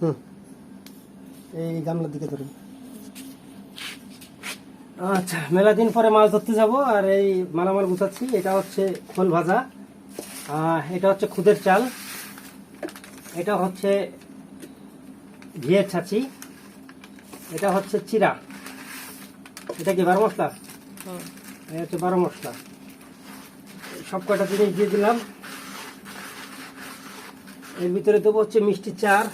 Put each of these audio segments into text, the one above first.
হুম। এই গামলার দিকে ধরুন। আচ্ছা মেলা দিন পরে মাছ ধরতে যাব আর এই মালামাল গুছাচ্ছি। এটা হচ্ছে খোল ভাজা। এটা হচ্ছে খুদের চাল। এটা হচ্ছে ঘিয়ের ছাঁচি। এটা হচ্ছে চিরা। এটা কি বারো মশলা? এটা হচ্ছে বারো মশলা। সব কয়টা জিনিস দিয়ে দিলাম। এর ভিতরে দেবো হচ্ছে মিষ্টি চার।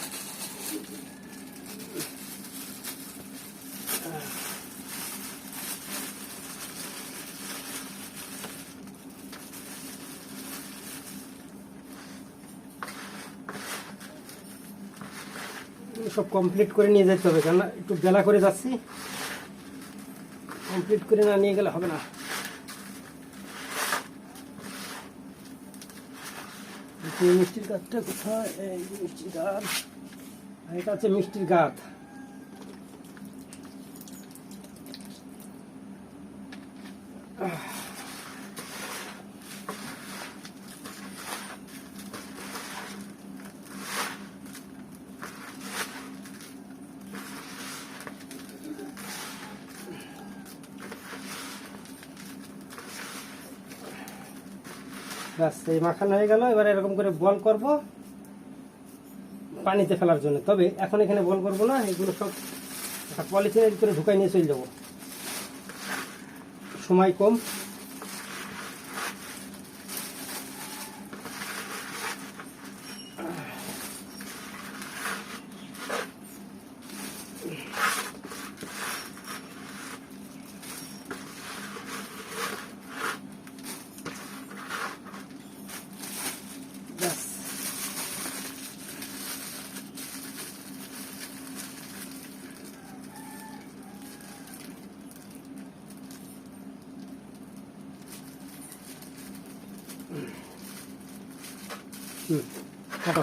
সব কমপ্লিট করে নিয়ে যেতে হবে। কেননা একটু বেলা করে যাচ্ছি। কমপ্লিট করে না নিয়ে গেলে হবে না। মিষ্টির গাছটা কোথায়? এই মিষ্টির গাছ। এটা হচ্ছে মিষ্টির গাছ। ব্যাস, এই মাখানো হয়ে গেল। এবার এরকম করে বল করব পানিতে ফেলার জন্য। তবে এখন এখানে বল করব না, এগুলো সব একটা পলিথিনের ভিতরে ঢুকাই নিয়ে চলে যাব। সময় কম। হুম কাটো